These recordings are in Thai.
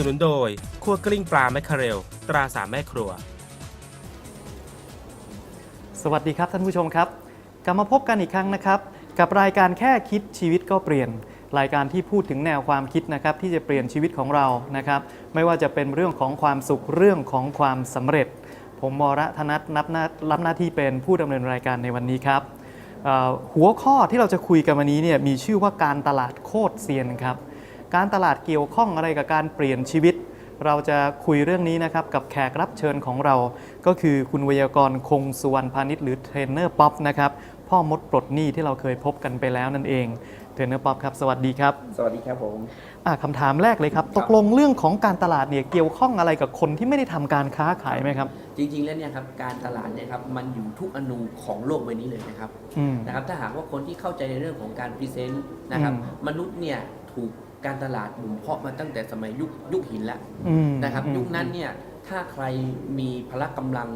สนุนโดยคั่วกลิ้งปลาแมคเคเรล ตราสามแม่ครัว สวัสดีครับท่านผู้ชมครับ กลับมาพบกันอีกครั้งนะครับ กับรายการแค่คิดชีวิตก็เปลี่ยน รายการที่พูดถึงแนวความคิดนะครับที่จะเปลี่ยนชีวิตของเรานะครับไม่ว่าจะเป็นเรื่องของความสุขเรื่องของความสำเร็จ ผมมรธนัทนับหน้ารับหน้าที่เป็นผู้ดำเนินรายการในวันนี้ครับเอ่อหัวข้อที่เราจะคุยกันวันนี้เนี่ยมีชื่อว่าการตลาดโคตรเซียนครับ การตลาดเกี่ยวข้องอะไรกับการเปลี่ยนชีวิต เราจะคุยเรื่องนี้นะครับกับแขกรับเชิญของเรา ก็คือคุณวยากรคงสุวรรณพาณิชย์หรือเทรนเนอร์ป๊อปนะครับพ่อมดปลดหนี้ที่เราเคยพบกันไปแล้วนั่นเองเทรนเนอร์ป๊อปครับสวัสดีครับสวัสดีครับผมอะคำถามแรกเลยครับ ตกลงเรื่องของการตลาดเนี่ยเกี่ยวข้องอะไรกับคนที่ไม่ได้ทำการค้าขายไหมครับ จริงๆแล้วเนี่ยครับการตลาดเนี่ยครับมันอยู่ทุกอนูของโลกใบนี้เลยนะครับอืม นะครับถ้าหากว่าคนที่เข้าใจในเรื่องของการพรีเซนต์นะครับอืมมนุษย์เนี่ยถูก การตลาดบ่มเพาะมาตั้งแต่สมัยยุคยุคหินแล้วอืมนะครับอืมยุคนั้นเนี่ยถ้าใครมีพละกำลัง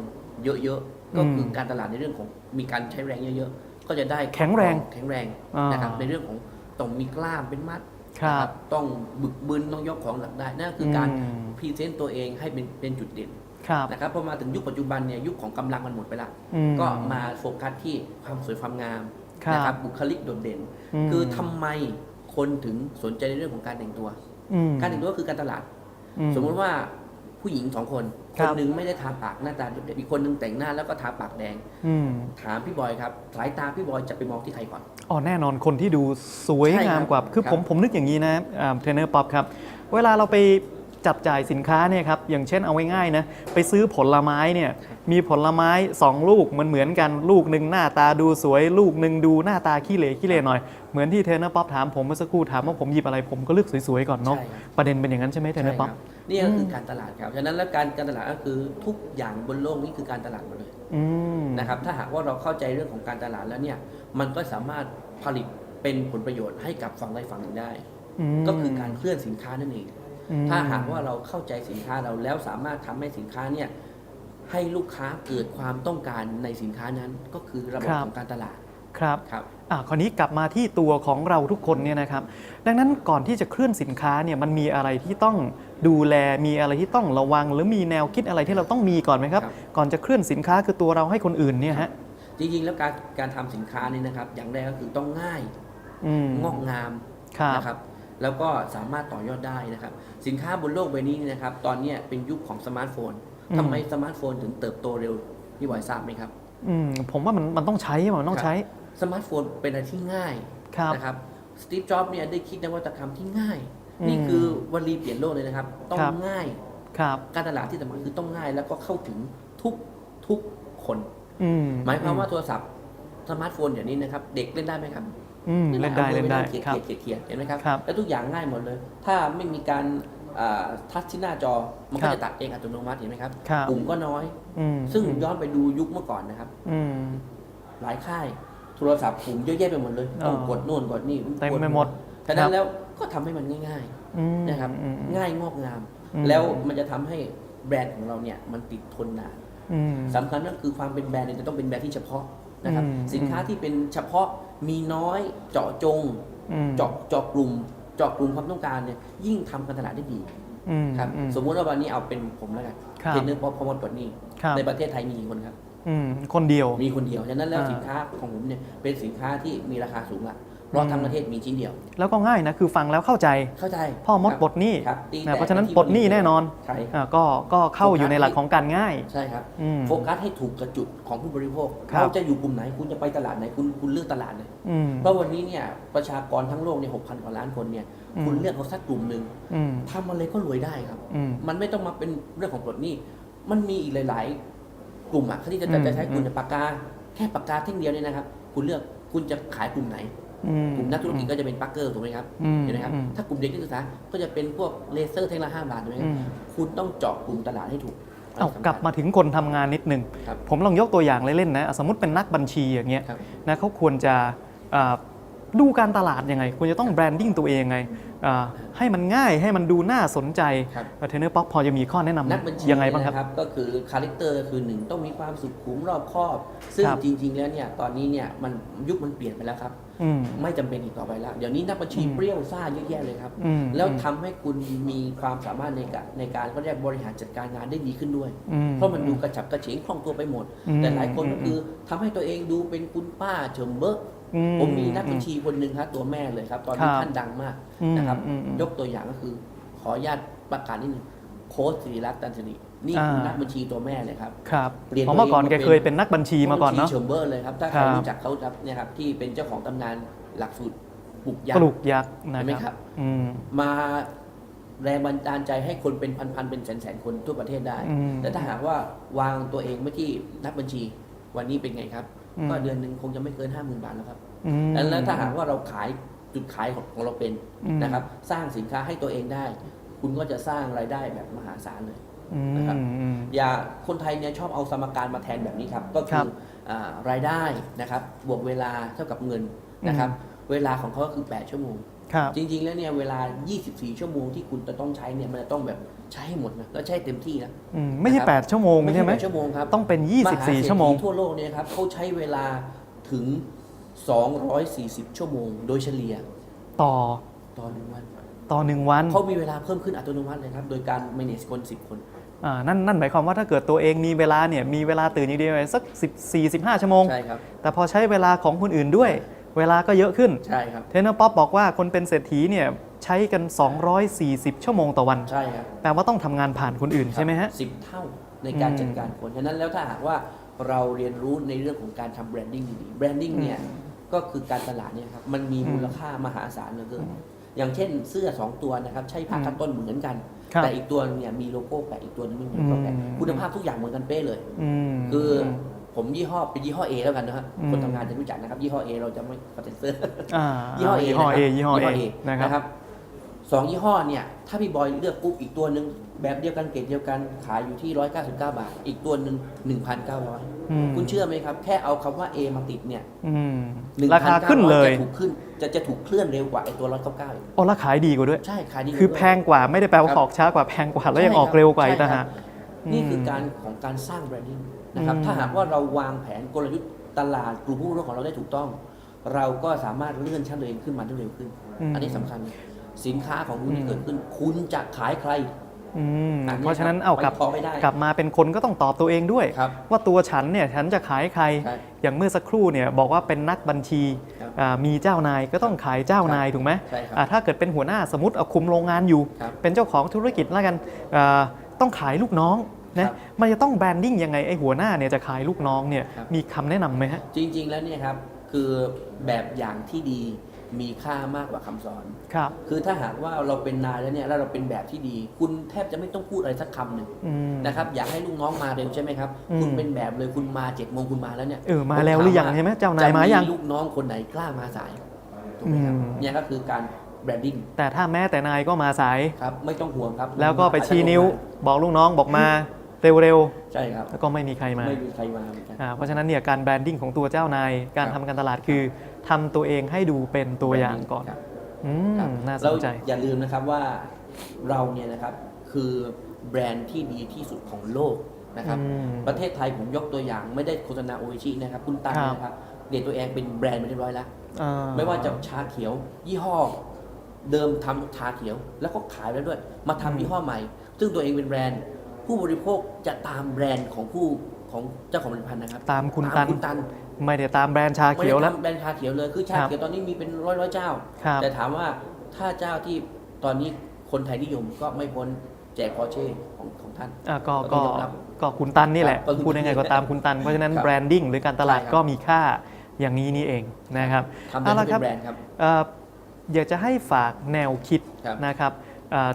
เยอะๆ ก็คือมการตลาดในเรื่องของมีการใช้แรงเยอะๆ ก็จะได้แข็งแรงแข็งแรงอ่านนะครับในเรื่องของต้องมีกล้ามเป็นมัดครับนะต้องบึกบึนต้องยกของหนักได้นั่นคือการอืม พรีเซนต์ตัวเองให้เป็นเป็นจุดเด่นครับนะครับพอมาถึงยุคปัจจุบันเนี่ยยุคของกำลังมันหมดไปละ อืมก็มาโฟกัสที่ความสวยความงามครับนะครับบุคลิกโดดเด่นมคือทำไม คนถึงสนใจในเรื่องของการแต่งตัว อืม การแต่งตัวก็คือการตลาด อืสมมติว่าผู้หญิงสองคน คครับ นหนึ่งไม่ได้ทาปากหน้าตาโดดเด่นอีกคนหนึ่งแต่งหน้าแล้วก็ทาปากแดง อืมถามพี่บอยครับสายตาพี่บอยจะไปมองที่ใครก่อน อ๋อแน่นอนคนที่ดูสวยใช่ครับงามกว่า คือครับผมผมนึกอย่างนี้นะเทรนเนอร์ป๊อปครับ เวลาเราไป จับจ่ายสินค้าเนี่ยครับอย่างเช่นเอาง่ายๆนะไปซื้อผลไม้เนี่ยมีผลไม้ 2 ลูกมันเหมือนกันลูกหนึ่งหน้าตาดูสวย ลูกหนึ่งดูหน้าตาขี้เหร่ขี้เหร่หน่อย เหมือนที่เทรนเนอร์ป๊อปถามผมเมื่อสักครู่ถามว่าผมหยิบอะไรผมก็เลือกสวยๆก่อนเนาะใช่ครับ ประเด็นเป็นอย่างนั้นใช่ไหมเทรนเนอร์ป๊อปใช่ครับนี่ก็คือการตลาดครับฉะนั้นแล้วการการตลาดก็คือทุกอย่างบนโลกนี้คือการตลาดหมดเลยอืม นะครับถ้าหากว่าเราเข้าใจเรื่องของการตลาดแล้วเนี่ยมันก็สามารถผลิตเป็นผลประโยชน์ให้กับฝั่งใดฝั่งหนึ่งได้มก็คือการเคลื่อนสินค้านั่นเองอืม ถ้าหากว่าเราเข้าใจสินค้าเราแล้วสามารถทำให้สินค้าเนี่ยให้ลูกค้าเกิดความต้องการในสินค้านั้นก็คือระบบของการตลาดครับครับอะคราวนี้กลับมาที่ตัวของเราทุกคนเนี่ยนะครับ ดังนั้นก่อนที่จะเคลื่อนสินค้าเนี่ยมันมีอะไรที่ต้องดูแลมีอะไรที่ต้องระวัง หรือมีแนวคิดอะไรที่เราต้องมีก่อนไหมครับครับก่อนจะเคลื่อนสินค้าคือตัวเราให้คนอื่นเนี่ยฮะจริงๆแล้วการการทำสินค้านี่นะครับ อย่างแรกก็คือต้องง่ายอืมงอกงามครับนะครับ แล้วก็สามารถต่อยอดได้นะครับ สินค้าบนโลกใบนี้นะครับ ตอนเนี้ยเป็นยุคของสมาร์ทโฟนอืมทำไมสมาร์ทโฟนถึงเติบโตเร็วพี่บอยทราบไหมครับอืมผมว่ามันมันต้องใช้มันต้องใช้สมาร์ทโฟนเป็นอะไรที่ง่ายครับนะครับสตีฟจ็อบส์เนี่ยได้คิดนวัตกรรมที่ง่ายอืมนี่คือวลีเปลี่ยนโลกเลยนะครับ ต้องครับง่ายครับการตลาดที่สำคัญคือต้องง่ายแล้วก็เข้าถึงทุกทุกคนอืมหมายความว่าโทรศัพท์สมาร์ทโฟนอย่างนี้นะครับ เด็กเล่นได้ไหมครับ อืมเล่นได้อามืเล่อนปได้งเขียนครับเขียนเขียนเห็นไหมครับ ครับแล้วทุกอย่างง่ายหมดเลย ถ้าไม่มีการอ่าทัชที่หน้าจอมันครัก็บจะตัดเองอัตโนมัติเห็นไหมครับครับ ปุ่มก็น้อย อืมซึ่งย้อนไปดูยุคเมื่อก่อนนะครับ อืม หลายค่ายโทรศัพท์ปุ่มเยอะแยะไปหมดเลยอ๋อต้องกดโน่นกดนี่เต็มไปหมดฉะนั้นแล้วก็ทำให้มันง่าย อืมๆ นะครับ อืม ง่ายงอกงาม อืม แล้วมันจะทำให้แบรนด์ของเราเนี่ยมันติดทนนาน อืม สำคัญก็คือความเป็นแบรนด์เนี่ยจะต้องเป็นแบรนด์ที่เฉพาะนะครับอืมสินค้าที่เป็นเฉพาะ มีน้อยเจาะจง อืม เจาะเจาะกลุ่ม เจาะกลุ่มความต้องการเนี่ยยิ่งทำการตลาดได้ดีอืมครับ อืม สมมุติว่าวันนี้เอาเป็นผมแล้วกันครับ เทรนเนอร์พอพอมดกดนี่ครับ ในประเทศไทยมีกี่คนครับ อืม คนเดียว มีคนเดียว ฉะนั้นแล้วอ่าสินค้าของผมเนี่ยเป็นสินค้าที่มีราคาสูงละ เพราะทั้งประเทศมีชิ้นเดียว แล้วก็ง่ายนะคือฟังแล้วเข้าใจ เข้าใจพ่อมดครับปลดหนี้ครับตีนะแต่เพราะฉะนั้นที่ปลดหนี้แน่นอนใช่ครับอ่าก็ก็เข้าอยู่ในหลักของการง่าย ใช่ครับอืมโฟกัสให้ถูกกับจุดของผู้บริโภคครับ เราจะอยู่กลุ่มไหนคุณจะไปตลาดไหนคุณคุณเลือกตลาดเลย อืม เพราะวันนี้เนี่ยประชากรทั้งโลกเนี่ยหกพันกว่าล้านคนเนี่ยอืม คุณเลือกเขาสักกลุ่มหนึ่งอืมทำอะไรก็รวยได้ครับ อืม มันไม่ต้องมาเป็นเรื่องของปลดหนี้ มันมีอีกหลาย ๆ กลุ่มอะที่จะอืมจะใช้คุณอืม ปากกา แค่ปากกาเท่งเดียวเนี่ยนะครับ คุณเลือกคุณจะขายกลุ่มไหนอืม กลุ่มนักธุรกิจก็จะเป็นปักเกอร์ถูกไหมครับอืมเห็นไหมครับอืมถ้ากลุ่มเด็กนักศึกษาก็จะเป็นพวกเลเซอร์เท่งละห้าบาทถูกไหมคอืรับมคุณต้องเจาะกลุ่มตลาดให้ถูกเอาสำคัญกลับมาถึงคนทำงานนิดนึงครับผมลองยกตัวอย่างเล่นๆนะ สมมติเป็นนักบัญชีอย่างเงี้ยครับนะเขาควรจะอ่าดูการตลาดยังไง ควรจะต้องแบรนดิ้งตัวเองยังไงอ่า ให้มันง่ายให้มันดูน่าสนใจครับเทรนเนอร์ป๊อกพอจะมีข้อแนะนำนักบัญชียังไงบ้างครับ นะครับก็คือคาแรคเตอร์คือหนึ่งต้องมีความสุขุมรอบคอบ ซึ่งครับ จริง ๆ แล้วเนี่ยตอนนี้เนี่ยมันยุคมันเปลี่ยนไปแล้วครับ อืม ไม่จำเป็นอีกต่อไปแล้วเดี๋ยวนี้นักบัญชีอืมเปรี้ยวซ่าเยอะแยะเลยครับ อืมแล้วทำให้คุณมีความสามารถในการในการก็เรียกบริหารจัดการงานได้ดีขึ้นด้วย อืเพราะมันดูกระฉับกระเฉงคล่องตัวไปหมด อืมแต่หลายคนอืมก็คือทำให้ตัวเองดูเป็นคุณป้าเฉิมเบอะอืผมมีนักบัญชีคนหนึ่งครับตัวแม่เลยครับ ตอนนี้ครับท่านดังมากอืมนะครับ อืมอืมยกตัวอย่างก็คือ ขออนุญาตประกาศนิดนึงโค้ชศิริรัตน์ตันสิรินี่คืออ่านักบัญชีตัวแม่เลยครับ ครับเปลี่ยนเพราะเมื่อก่อนตัวแกเองมาเป็นเคยเป็นนักบัญชีมาก่อนเนาะบัญชีเฉิมเบอร์เลยครับ ถ้าคใครัรบรู้จักเขาครับเนี่ยครับที่เป็นเจ้าของตำนานหลักสูตรปลุกยัปกลูษ์กยักษ์นะเห็นไหมคครัรับ บ อืม มาแรงบันดาลใจให้คนเป็นพันๆเป็นแสนๆคนทั่วประเทศได้ อืมแต่ถ้าหากว่าวางตัวเองไว้ที่นักบัญชีวันนี้เป็นไงครับ อืม ก็เดือนหนึ่งคงจะไม่เกินห้าหมื่นบาทแล้วครับอืม แล้วถ้าหากว่าเราขาย จุดขายของของเราเป็นอืม นะครับ สร้างสินค้าให้ตัวเองได้ คุณก็จะสร้างรายได้แบบมหาศาลเลย อืมนะครับ อืม อย่าคนไทยเนี่ยชอบเอาสมการมาแทนแบบนี้ครับก็ครัคืบออ่ารายได้นะครับบวกเวลาเท่ากับเงินนะครับ เวลาของเขาก็คือ 8 ชั่วโมง ครับ จริง ๆ แล้วเนี่ยเวลา 24 ชั่วโมงที่คุณจะต้องใช้เนี่ยมันจะต้องแบบใช้ให้หมดนะแล้วใช้เต็มที่นะ อืมไม่ใช่ นะครับ 8 ชั่วโมงไม่ใช่ไหมแปดชั่วโมงครับ ต้องเป็น24 ชั่วโมงหาเศรษฐีทั่วโลกเนี่ยครับเขาใช้เวลาถึง 240 ชั่วโมง โดยเฉลี่ยต่อต่อหนึ่งวันต่อหนึ่งวันเขามีเวลาเพิ่มขึ้นอัตโนมัติเลยครับ โดยการ manage คน 10 คนอ่านั่นนั่นหมายความว่าถ้าเกิดตัวเองมีเวลาเนี่ยมีเวลาตื่นอย่างเดียวสัก14 15 ชั่วโมง ใช่ครับ แต่พอใช้เวลาของคนอื่นด้วย เวลาก็เยอะขึ้น ใช่ครับ เทรนเนอร์ป๊อปบอกว่าคนเป็นเศรษฐีเนี่ยใช้กัน 240 ชั่วโมงต่อวัน ใช่ครับแปลว่าต้องทำงานผ่านคนอื่นใช่ไหมฮะ สิบเท่าในการอืม จัดการคน ฉะนั้นแล้วถ้าหากว่า เราเรียนรู้ในเรื่องของการทำแบรนดิ้งดีๆแบรนดิ้งเนี่ยก็คือการตลาดเนี่ยครับมันมีอืมมูลค่ามหาศาลเหลือเกินอย่างเช่นเสื้อ 2 ตัวนะครับ ใช้ผ้าอืมคัตตอนเหมือนกัน ครับแต่อีกตัวเนี่ยมีโลโก้แปะอีกตัวนึงไม่มีโลโก้แปะอืม คุณภาพทุกอย่างเหมือนกันเป๊ะเลยอืมคือผมยี่ห้อเป็นยี่ห้อ A แล้วกันนะฮะอืม คนทำงานจะรู้จักนะครับ ยี่ห้อ A เราจะไม่ปฏิเสธอ่ายี่ห้อ A ยี่ห้อ A นะครับยี่ห้อ A นะครับนะครับ สองยี่ห้อเนี่ยถ้าพี่บอยเลือกปุ๊บอีกตัวหนึ่งแบบเดียวกันเกรดเดียวกันขายอยู่ที่ 199 บาท อีกตัวหนึ่ง1,900อืมคุณเชื่อไหมครับ แค่เอาคำว่า A มาติดเนี่ยอืม1,900ราคาขึ้นเลยจะถูกขึ้นจะจะถูกเคลื่อนเร็วกว่าไอ้ตัว 199อีกโอ้ราขายดีกว่าด้วย ใช่ขายดีคือด้วยแพงกว่าไม่ได้แปลว่าครับออกช้ากว่าแพงกว่าแล้วยังใช่ออกเร็วกว่าใช่อีกต่างคหารักบนี่คือมการของการสร้างแบรนดิ้งนะครับอืม ถ้าหากว่าเราวางแผนกลยุทธ์ตลาดกลุ่มผู้บริโภคของเราได้ถูกต้อง เราก็สามารถเลื่อนชั้นตัวเองขึ้นมาได้เร็วขึ้น อันนี้สำคัญ สินค้าของคุณที่เกิดขึ้น คุณจะขายใครอืมอันนี้เพราะฉะนั้นเอากลับไปพอไม่ได้กลับมาเป็นคนก็ต้องตอบตัวเองด้วยครับว่าตัวฉันเนี่ยฉันจะขายใครใช่อย่างเมื่อสักครู่เนี่ยบอกว่าเป็นนักบัญชีครับอ่ามีเจ้านายก็ต้องขายเจ้านายถูกไหมใช่ครับอ่าถ้าเกิดเป็นหัวหน้าสมมติเอาคุมโรงงานอยู่ครับเป็นเจ้าของธุรกิจแล้วกันอ่าต้องขายลูกน้องนะครับมันจะต้องแบรนดิ้งยังไงไอ้หัวหน้าเนี่ยจะขายลูกน้องเนี่ยครับมีคำแนะนำไหมฮะจริง ๆ แล้วเนี่ยครับคือแบบอย่างที่ดี มีค่ามากกว่าคำสอน ครับ คือถ้าหากว่าเราเป็นนายแล้วเนี่ยแล้วเราเป็นแบบที่ดี คุณแทบจะไม่ต้องพูดอะไรสักคำหนึ่งอืมนะครับ อยากให้ลูกน้องมาเร็วใช่ไหมครับอืมคุณเป็นแบบเลยคุณมาเจ็ดโมงคุณมาแล้วเนี่ยเออมาแล้วหรือยังใช่ไหมเจ้านายมายังจะลูกน้องคนไหนกล้ามาสายถูกไหมครับอืมเนี่ยก็คือการแบรนดิ้งแต่ถ้าแม้แต่นายก็มาสายครับไม่ต้องห่วงครับ แล้วก็ไปชี้นิ้วบอกลูกน้องบอกมาเร็วใช่ครับๆแล้วก็ไม่มีใครมาไม่มีใครมาเหมือนกันอ่าเพราะฉะนั้นเนี่ยการแบรนดิ้งของตัวเจ้านายการครัทำบการตลาดคือ ทำตัวเองให้ดูเป็นตัวอย่างก่อนครับอืครับมน่าสแล้วนใจอย่าลืมนะครับว่าเราเนี่ยนะครับคือแบรนด์ที่ดีที่สุดของโลกนะครับ อืมประเทศไทยผมยกตัวอย่างไม่ได้โฆษณาโออิชินะครับ คุณตันครับ นะครับเรียนตัวเองเป็นแบรนด์มาเรียบร้อยแล้ว อ่ ไม่ว่าจะชาเขียว ยี่ห้อ เดิมทำชาเขียว แล้วก็ขายแล้วด้วย มาทำยี่ห้อใหม่ ซึ่งตัวเองเป็นแบรนด์ ผู้บริโภคจะตามแบรนด์ของผู้ของเจ้าของผลิตภัณฑ์นะครับตามคุณตัน คุณตัน ไม่ได้ตามแบรนด์ชาไม่เขียวได้แล้วทำแบรนด์ชาเขียวเลยคือชาครับเขียวตอนนี้มีเป็นร้อยร้อยๆเจ้า ครับ แต่ถามว่าถ้าเจ้าที่ตอนนี้คนไทยนิยมก็ไม่พ้นแจกพอเช่ของของท่าน อะก็ก็ต้ก็องยอมรับก็คุณตันนี่แหละ ครับพูดยังไงก็ตามคุณตัน เพราะฉะนั้นครับแบรนดิ้งหรือการตลาดใช่ครับ ก็มีค่าอย่างนี้นี่เองนะครับทำเอาให้ละเป็ครับนแบรนด์ครับ เอ่ออยากจะให้ฝากแนวคิดครับ นะครับเอ่อ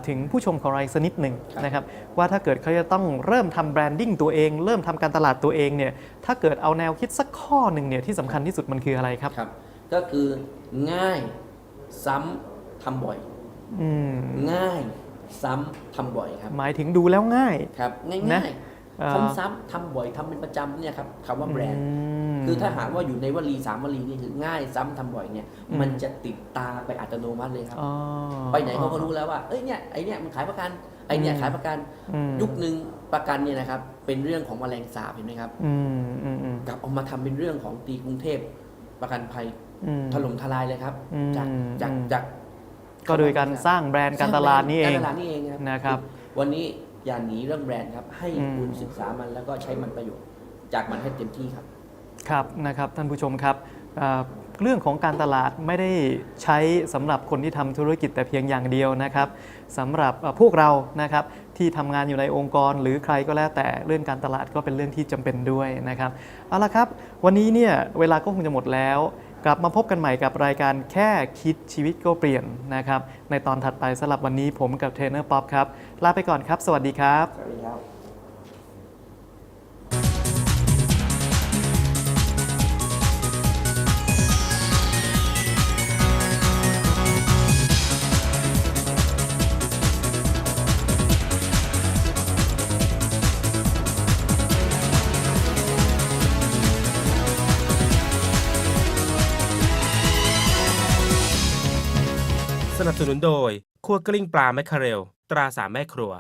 ถึงผู้ชมของเราอีกสักนิดหนึ่งครับนะครับว่าถ้าเกิดเขาจะต้องเริ่มทำแบรนดิ้งตัวเอง เริ่มทำการตลาดตัวเองเนี่ยถ้าเกิดเอาแนวคิดสักข้อหนึ่งเนี่ยที่สำคัญที่สุดมันคืออะไรครับครับ ก็คือง่ายซ้ำทำบ่อยอืมง่ายซ้ำทำบ่อยครับ หมายถึงดูแล้วง่ายครับนะง่ายเอ่อซ้ำๆทำบ่อยทำเป็นประจำเนี่ยครับคำว่าแบรนด์ม คือถ้าหากว่าอยู่ในวลีสามวลีนี่คือง่ายซ้ำทำบ่อยเนี่ยอืมมันจะติดตาไปอัตโนมัติเลยครับอ๋อไปไหนเขาก็รู้แล้วว่าเอ้ยเนี่ยไอเนี่ยมันขายประกันไอเนี่ยอืมขายประกันอืมยุคหนึ่งประกันเนี่ยนะครับเป็นเรื่องของแมลงสาบเห็นไหมครับอืมอืมอืมกลับเอามาทำเป็นเรื่องของตีกรุงเทพประกันภัยอืมถล่มทลายเลยครับอืมจากจากอืมจากก็โดยการสร้างแบรนด์การตลาดนี่เองการตลาดนี่เองครับนะครับ วันนี้อย่าหนีเรื่องแบรนด์ครับ ให้อืมคุณศึกษามันแล้วก็ใช้มันประโยชน์ จากมันให้เต็มที่ครับ ครับนะครับท่านผู้ชมครับเรื่องของการตลาดไม่ได้ใช้สำหรับคนที่ทำธุรกิจแต่เพียงอย่างเดียวนะครับสำหรับพวกเรานะครับที่ทำงานอยู่ในองค์กร หรือใครก็แล้วแต่เรื่องการตลาดก็เป็นเรื่องที่จำเป็นด้วยนะครับเอาละครับ วันนี้เนี่ยเวลาก็คงจะหมดแล้ว กลับมาพบกันใหม่กับรายการแค่คิดชีวิตก็เปลี่ยนนะครับในตอนถัดไปสำหรับวันนี้ผมกับเทรนเนอร์ป๊อปครับลาไปก่อนครับ สวัสดีครับสวัสดีครับ สนุนโดยคั่วกลิ้งปลาแมคเคาเรล ตราสามแม่ครัว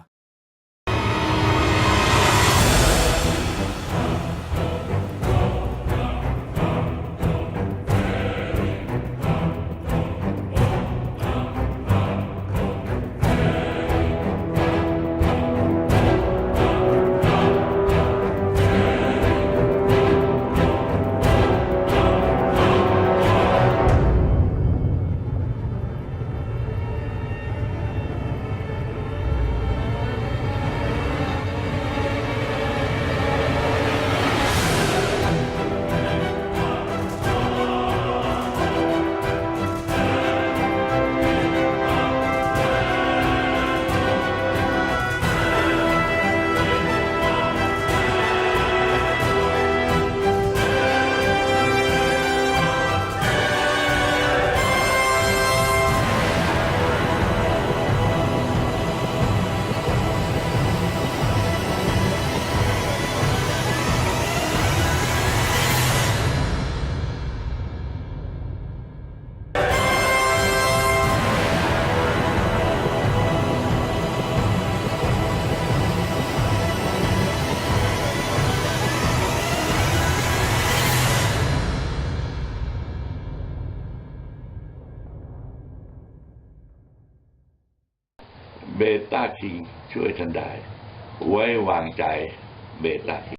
ต้าคิงช่วยท่านได้ ไว้วางใจเบต้าคิง